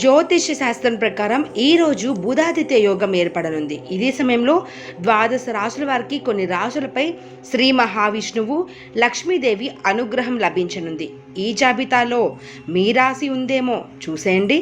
జ్యోతిష శాస్త్రం ప్రకారం ఈరోజు బుధాదిత్య యోగం ఏర్పడనుంది. ఇదే సమయంలో ద్వాదశ రాశుల వారికి కొన్ని రాశులపై శ్రీ మహావిష్ణువు లక్ష్మీదేవి అనుగ్రహం లభించనుంది. ఈ జాబితాలో మీ రాశి ఉందేమో చూసేయండి.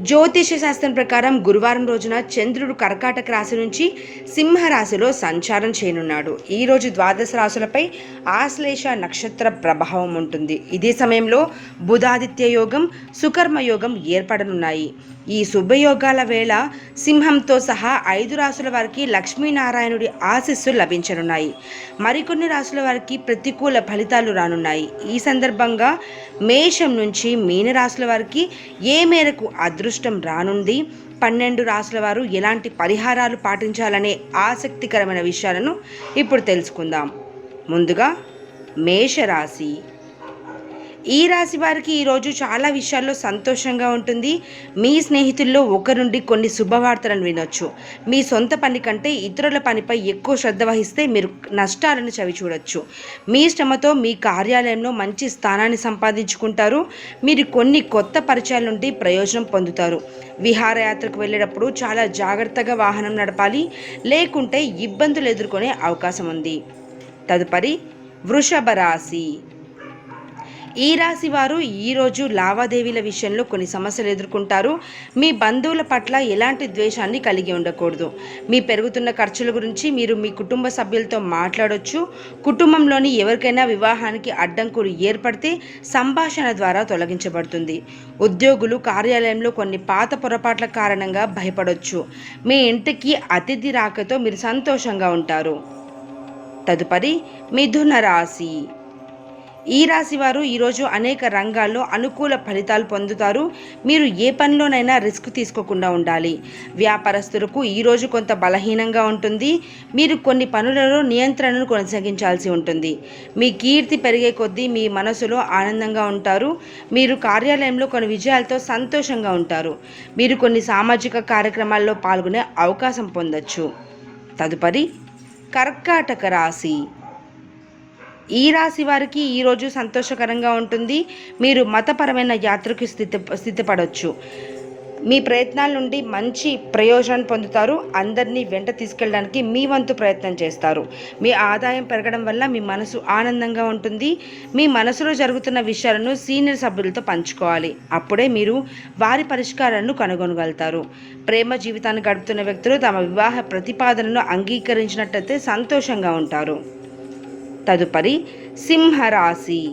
జ్యోతిష శాస్త్రం ప్రకారం గురువారం రోజున చంద్రుడు కర్కాటక రాశి నుంచి సింహరాశిలో సంచారం చేయనున్నాడు. ఈ రోజు ద్వాదశ రాశులపై ఆశ్లేష నక్షత్ర ప్రభావం ఉంటుంది. ఇదే సమయంలో బుధాదిత్య యోగం సుకర్మ యోగం ఏర్పడనున్నాయి. ఈ శుభయోగాల వేళ సింహంతో సహా ఐదు రాసుల వారికి లక్ష్మీనారాయణుడి ఆశీస్సులు లభించనున్నాయి. మరికొన్ని రాసుల వారికి ప్రతికూల ఫలితాలు రానున్నాయి. ఈ సందర్భంగా మేషం నుంచి మీనరాశుల వారికి ఏ మేరకు అదృష్టం రానుంది? పన్నెండు రాసుల వారు ఎలాంటి పరిహారాలు పాటించాలనే ఆసక్తికరమైన విషయాలను ఇప్పుడు తెలుసుకుందాం. ముందుగా మేషరాశి. ఈ రాశి వారికి ఈరోజు చాలా విషయాల్లో సంతోషంగా ఉంటుంది. మీ స్నేహితుల్లో ఒకరి నుండి కొన్ని శుభవార్తలను వినొచ్చు. మీ సొంత పని కంటే ఇతరుల పనిపై ఎక్కువ శ్రద్ధ వహిస్తే మీరు నష్టాలను చవి చూడొచ్చు. మీ శ్రమతో మీ కార్యాలయంలో మంచి స్థానాన్ని సంపాదించుకుంటారు. మీరు కొన్ని కొత్త పరిచయాల నుండి ప్రయోజనం పొందుతారు. విహారయాత్రకు వెళ్ళేటప్పుడు చాలా జాగ్రత్తగా వాహనం నడపాలి. లేకుంటే ఇబ్బందులు ఎదుర్కొనే అవకాశం ఉంది. తదుపరి వృషభ రాశి. ఈ రాశి వారు ఈరోజు లావాదేవీల విషయంలో కొన్ని సమస్యలు ఎదుర్కొంటారు. మీ బంధువుల పట్ల ఎలాంటి ద్వేషాన్ని కలిగి ఉండకూడదు. మీ పెరుగుతున్న ఖర్చుల గురించి మీరు మీ కుటుంబ సభ్యులతో మాట్లాడవచ్చు కుటుంబంలోని ఎవరికైనా వివాహానికి అడ్డంకులు ఏర్పడితే సంభాషణ ద్వారా తొలగించబడుతుంది. ఉద్యోగులు కార్యాలయంలో కొన్ని పాత పొరపాట్ల కారణంగా భయపడవచ్చు మీ ఇంటికి అతిథి రాకతో మీరు సంతోషంగా ఉంటారు. తదుపరి మిథున రాశి. ఈ రాశి వారు ఈరోజు అనేక రంగాల్లో అనుకూల ఫలితాలు పొందుతారు. మీరు ఏ పనిలోనైనా రిస్క్ తీసుకోకుండా ఉండాలి. వ్యాపారస్తులకు ఈరోజు కొంత బలహీనంగా ఉంటుంది. మీరు కొన్ని పనులలో నియంత్రణను కొనసాగించాల్సి ఉంటుంది. మీ కీర్తి పెరిగే కొద్దీ మీ మనసులో ఆనందంగా ఉంటారు. మీరు కార్యాలయంలో కొన్ని విజయాలతో సంతోషంగా ఉంటారు. మీరు కొన్ని సామాజిక కార్యక్రమాల్లో పాల్గొనే అవకాశం పొందొచ్చు. తదుపరి కర్కాటక రాశి. ఈ రాశి వారికి ఈరోజు సంతోషకరంగా ఉంటుంది. మీరు మతపరమైన యాత్రకు స్థితి స్థితిపడవచ్చు మీ ప్రయత్నాల నుండి మంచి ప్రయోజనం పొందుతారు. అందరినీ వెంట తీసుకెళ్ళడానికి మీ వంతు ప్రయత్నం చేస్తారు. మీ ఆదాయం పెరగడం వల్ల మీ మనసు ఆనందంగా ఉంటుంది. మీ మనసులో జరుగుతున్న విషయాలను సీనియర్ సభ్యులతో పంచుకోవాలి. అప్పుడే మీరు వారి పరిష్కారాలను కనుగొనగలుగుతారు. ప్రేమ జీవితాన్ని గడుపుతున్న వ్యక్తులు తమ వివాహ ప్రతిపాదనను అంగీకరించినట్లయితే సంతోషంగా ఉంటారు. తదుపరి సింహరాశి.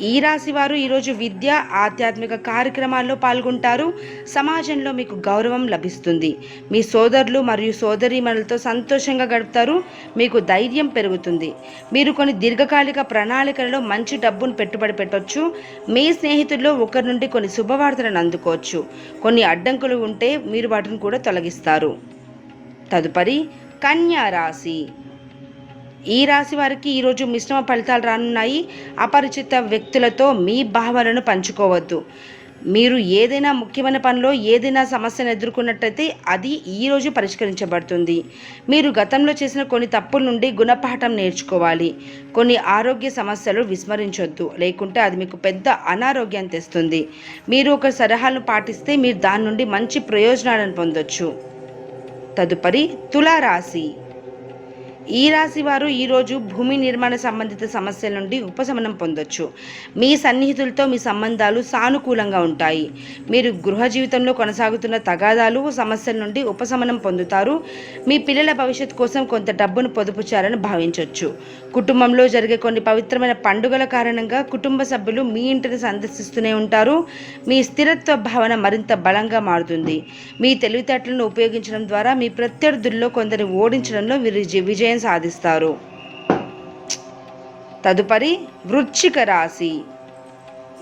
ఈ రాశి వారు ఈరోజు విద్య ఆధ్యాత్మిక కార్యక్రమాల్లో పాల్గొంటారు. సమాజంలో మీకు గౌరవం లభిస్తుంది. మీ సోదరులు మరియు సోదరీమణులతో సంతోషంగా గడుపుతారు. మీకు ధైర్యం పెరుగుతుంది. మీరు కొన్ని దీర్ఘకాలిక ప్రణాళికలలో మంచి డబ్బును పెట్టుబడి పెట్టవచ్చు మీ స్నేహితుల్లో ఒకరి నుండి కొన్ని శుభవార్తలను అందుకోవచ్చు. కొన్ని అడ్డంకులు ఉంటే మీరు వాటిని కూడా తొలగిస్తారు. తదుపరి కన్యా రాశి. ఈ రాశి వారికి ఈరోజు మిశ్రమ ఫలితాలు రానున్నాయి. అపరిచిత వ్యక్తులతో మీ భావనను పంచుకోవద్దు. మీరు ఏదైనా ముఖ్యమైన పనిలో ఏదైనా సమస్యను ఎదుర్కొన్నట్టయితే అది ఈరోజు పరిష్కరించబడుతుంది. మీరు గతంలో చేసిన కొన్ని తప్పుల నుండి గుణపాఠం నేర్చుకోవాలి. కొన్ని ఆరోగ్య సమస్యలు విస్మరించొద్దు. లేకుంటే అది మీకు పెద్ద అనారోగ్యాన్ని తెస్తుంది. మీరు ఒక సలహాలను పాటిస్తే మీరు దాని నుండి మంచి ప్రయోజనాలను పొందొచ్చు. తదుపరి తులారాశి. ఈ రాశి వారు ఈరోజు భూమి నిర్మాణ సంబంధిత సమస్యల నుండి ఉపశమనం పొందొచ్చు. మీ సన్నిహితులతో మీ సంబంధాలు సానుకూలంగా ఉంటాయి. మీరు గృహ జీవితంలో కొనసాగుతున్న తగాదాలు సమస్యల నుండి ఉపశమనం పొందుతారు. మీ పిల్లల భవిష్యత్తు కోసం కొంత డబ్బును పొదుపు చేయాలని భావించవచ్చు కుటుంబంలో జరిగే కొన్ని పవిత్రమైన పండుగల కారణంగా కుటుంబ సభ్యులు మీ ఇంటిని సందర్శిస్తూనే ఉంటారు. మీ స్థిరత్వ భావన మరింత బలంగా మారుతుంది. మీ తెలివితేటలను ఉపయోగించడం ద్వారా మీ ప్రత్యర్థుల్లో కొందరిని ఓడించడంలో మీరు విజయం విజయం సాధిస్తారు. తదుపరి వృశ్చిక రాశి.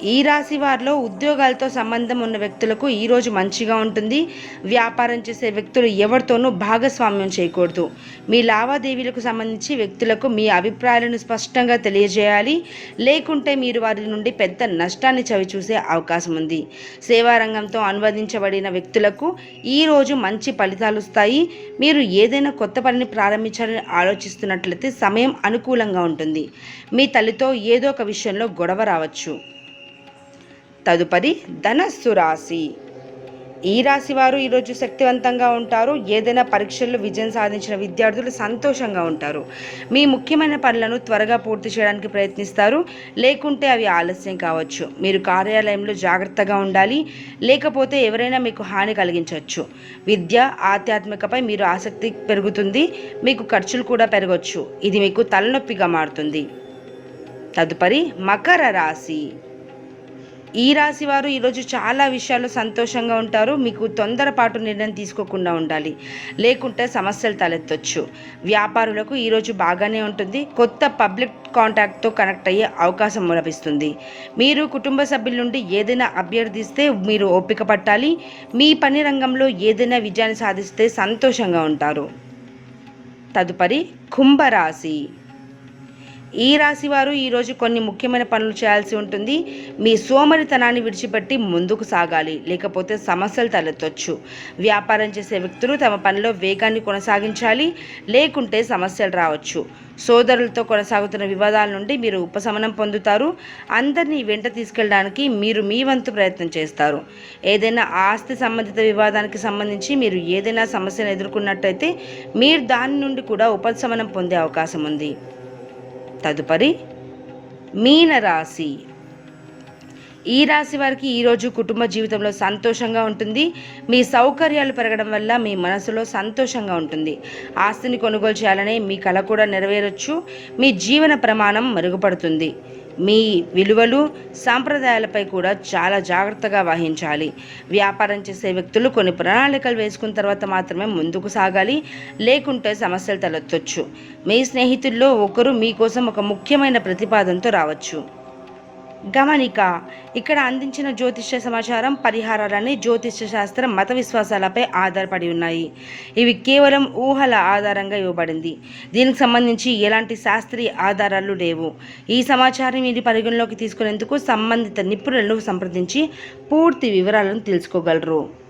ఈ రాశి వారిలో ఉద్యోగాలతో సంబంధం ఉన్న వ్యక్తులకు ఈరోజు మంచిగా ఉంటుంది. వ్యాపారం చేసే వ్యక్తులు ఎవరితోనూ భాగస్వామ్యం చేయకూడదు. మీ లావాదేవీలకు సంబంధించి వ్యక్తులకు మీ అభిప్రాయాలను స్పష్టంగా తెలియజేయాలి. లేకుంటే మీరు వారి నుండి పెద్ద నష్టాన్ని చవిచూసే అవకాశం ఉంది. సేవారంగంతో అనువదించబడిన వ్యక్తులకు ఈరోజు మంచి ఫలితాలు వస్తాయి. మీరు ఏదైనా కొత్త పనిని ప్రారంభించాలని ఆలోచిస్తున్నట్లయితే సమయం అనుకూలంగా ఉంటుంది. మీ తల్లితో ఏదో ఒక విషయంలో గొడవ రావచ్చు. తదుపరి ధనస్సు రాశి. ఈ రాశి వారు ఈరోజు శక్తివంతంగా ఉంటారు. ఏదైనా పరీక్షల్లో విజయం సాధించిన విద్యార్థులు సంతోషంగా ఉంటారు. మీ ముఖ్యమైన పనులను త్వరగా పూర్తి చేయడానికి ప్రయత్నిస్తారు. లేకుంటే అవి ఆలస్యం కావచ్చు. మీరు కార్యాలయంలో జాగ్రత్తగా ఉండాలి. లేకపోతే ఎవరైనా మీకు హాని కలిగించవచ్చు. విద్య ఆధ్యాత్మికపై మీరు ఆసక్తి పెరుగుతుంది. మీకు ఖర్చులు కూడా పెరగవచ్చు ఇది మీకు తలనొప్పిగా మారుతుంది. తదుపరి మకర రాశి. ఈ రాశి వారు ఈరోజు చాలా విషయాలు సంతోషంగా ఉంటారు. మీకు తొందరపాటు నిర్ణయం తీసుకోకుండా ఉండాలి. లేకుంటే సమస్యలు తలెత్తొచ్చు. వ్యాపారులకు ఈరోజు బాగానే ఉంటుంది. కొత్త పబ్లిక్ కాంటాక్ట్తో కనెక్ట్ అయ్యే అవకాశం లభిస్తుంది. మీరు కుటుంబ సభ్యుల నుండి ఏదైనా అభ్యర్థిస్తే మీరు ఓపిక పట్టాలి. మీ పని రంగంలో ఏదైనా విజయాన్ని సాధిస్తే సంతోషంగా ఉంటారు. తదుపరి కుంభరాశి. ఈ రాశి వారు ఈరోజు కొన్ని ముఖ్యమైన పనులు చేయాల్సి ఉంటుంది. మీ సోమరితనాన్ని విడిచిపెట్టి ముందుకు సాగాలి. లేకపోతే సమస్యలు తలెత్తొచ్చు. వ్యాపారం చేసే వ్యక్తులు తమ పనిలో వేగాన్ని కొనసాగించాలి. లేకుంటే సమస్యలు రావచ్చు. సోదరులతో కొనసాగుతున్న వివాదాల నుండి మీరు ఉపశమనం పొందుతారు. అందరినీ వెంట తీసుకెళ్ళడానికి మీరు మీ వంతు ప్రయత్నం చేస్తారు. ఏదైనా ఆస్తి సంబంధిత వివాదానికి సంబంధించి మీరు ఏదైనా సమస్యను ఎదుర్కొన్నట్టయితే మీరు దాని నుండి కూడా ఉపశమనం పొందే అవకాశం ఉంది. తదుపరి మీనరాశి ఈ రాశి వారికి ఈరోజు కుటుంబ జీవితంలో సంతోషంగా ఉంటుంది. మీ సౌకర్యాలు పెరగడం వల్ల మీ మనసులో సంతోషంగా ఉంటుంది. ఆస్తిని కొనుగోలు చేయాలనే మీ కళ కూడా నెరవేరొచ్చు. మీ జీవన ప్రమాణం మెరుగుపడుతుంది. మీ విలువలు సాంప్రదాయాలపై కూడా చాలా జాగ్రత్తగా వహించాలి. వ్యాపారం చేసే వ్యక్తులు కొన్ని ప్రణాళికలు వేసుకున్న తర్వాత మాత్రమే ముందుకు సాగాలి. లేకుంటే సమస్యలు తలెత్తొచ్చు. మీ స్నేహితుల్లో ఒకరు మీకోసం ఒక ముఖ్యమైన ప్రతిపాదనతో రావచ్చు. గమనిక. ఇక్కడ అందించిన జ్యోతిష్య సమాచారం పరిహారాలని జ్యోతిష్య శాస్త్రం మత విశ్వాసాలపై ఆధారపడి ఉన్నాయి. ఇవి కేవలం ఊహల ఆధారంగా ఇవ్వబడింది. దీనికి సంబంధించి ఎలాంటి శాస్త్రీయ ఆధారాలు లేవు. ఈ సమాచారం మీరు పరిగణలోకి తీసుకునేందుకు సంబంధిత నిపుణులను సంప్రదించి పూర్తి వివరాలను తెలుసుకోగలరు.